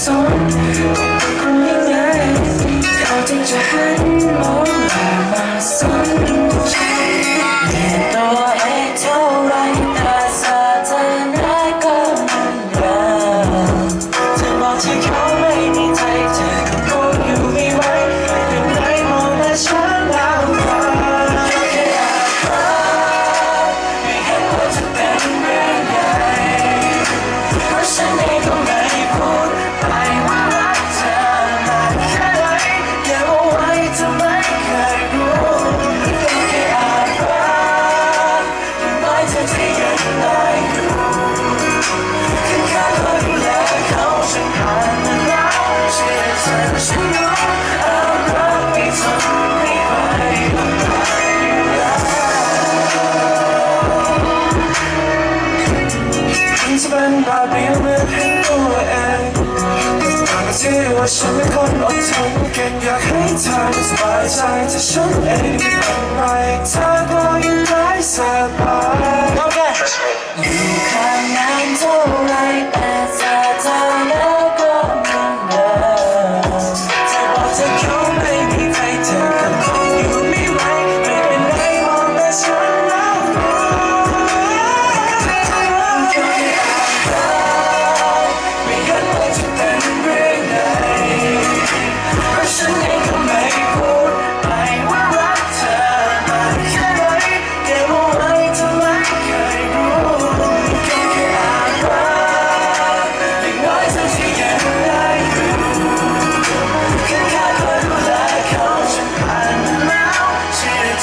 สนคนง่ายเขาจึงจะหันมองมามาสนเรียนตัวเองเท่าไรต่สาธารณะก็มันยากเธอบอกที่เขาไม่มีใจเธอก็อยู่ไม่ไหวแต่ไหมองแต่ฉันแล้วฟ้าแค่อาบไม่เห็นว่าจะเป็นเรื่องหญ่เพราะฉันเองก็ ภาพเรีงเหมือนตัวเองต่างกัทีว่าฉันเป็นคนอดทนเก่งอยากให้เธอสบายใจแต่ฉันเองไม่เป็นไรเธอก็ยังได้สบาย Okay.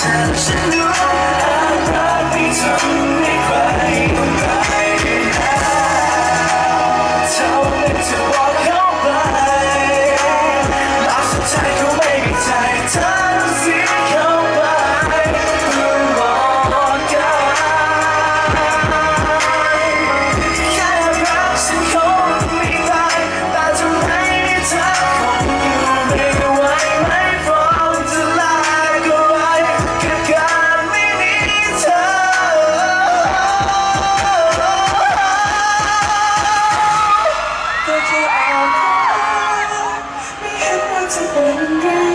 深秋 surrender